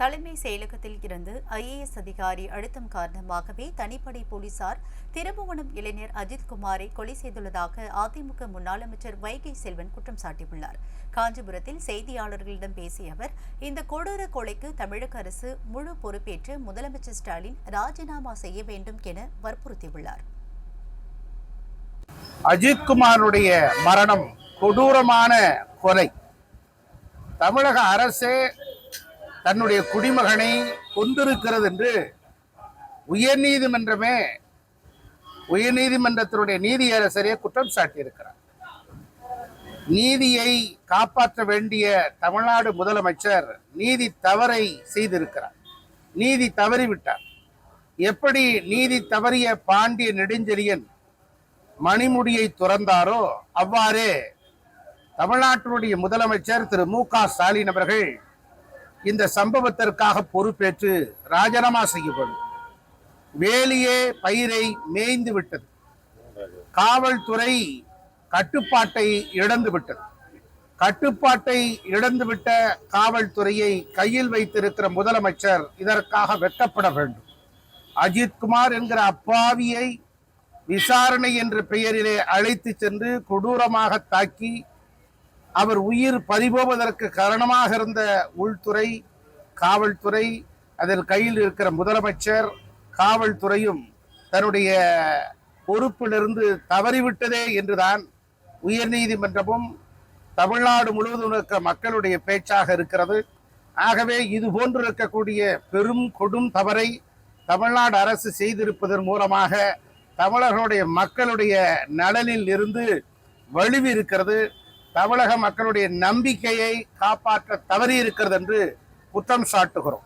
தலைமை செயலகத்தில் இருந்து ஐஏஎஸ் அதிகாரி அழுத்தம் காரணமாகவே தனிப்படை போலீசார் திருபுவனம் இளைஞர் அஜித் குமாரை கொலை செய்துள்ளதாக அதிமுக முன்னாள் அமைச்சர் வைகை செல்வன் குற்றம் சாட்டியுள்ளார். காஞ்சிபுரத்தில் செய்தியாளர்களிடம் பேசிய அவர் இந்த கொடூர கொலைக்கு தமிழக அரசு முழு பொறுப்பேற்று முதலமைச்சர் ஸ்டாலின் ராஜினாமா செய்ய வேண்டும் என வற்புறுத்தியுள்ளார். அஜித்குமாருடைய மரணம் கொடூரமான கொலை. தமிழக அரசே தன்னுடைய குடிமகனை கொண்டிருக்கிறது என்று உயர் நீதிமன்றமே உயர் நீதிமன்றத்தினுடைய நீதியரசரே குற்றம் சாட்டியிருக்கிறார். நீதியை காப்பாற்ற வேண்டிய தமிழ்நாடு முதலமைச்சர் நீதி தவறை செய்திருக்கிறார். நீதி தவறிவிட்டார். எப்படி நீதி தவறிய பாண்டிய நெடுஞ்செழியன் மணிமுடியை துறந்தாரோ அவ்வாறே தமிழ்நாட்டினுடைய முதலமைச்சர் திரு மு க ஸ்டாலின் அவர்கள் இந்த சம்பவத்திற்காக பொறுப்பேற்று ராஜினாமா செய்யப்படும். வேலியே பயிரை மேய்ந்து விட்டது. காவல்துறை கட்டுப்பாட்டை இழந்து விட்டது. கட்டுப்பாட்டை இழந்துவிட்ட காவல்துறையை கையில் வைத்திருக்கிற முதலமைச்சர் இதற்காக வெட்டப்பட வேண்டும். அஜித்குமார் என்கிற அப்பாவியை விசாரணை என்ற பெயரிலே அழைத்து சென்று கொடூரமாக தாக்கி அவர் உயிர் பறிபோவதற்கு காரணமாக இருந்த உள்துறை காவல்துறை அதில் கையில் இருக்கிற முதலமைச்சர் காவல்துறையும் தன்னுடைய பொறுப்பிலிருந்து தவறிவிட்டதே என்றுதான் உயர்நீதிமன்றமும் தமிழ்நாடு முழுவதும் இருக்க மக்களுடைய பேச்சாக இருக்கிறது. ஆகவே இது போன்று இருக்கக்கூடிய பெரும் கொடும் தவறை தமிழ்நாடு அரசு செய்திருப்பதன் மூலமாக தமிழர்களுடைய மக்களுடைய நலனில் இருந்து வலிவு இருக்கிறது தமிழக மக்களுடைய நம்பிக்கையை காப்பாற்ற தவறி இருக்கிறது என்று குற்றம் சாட்டுகிறோம்.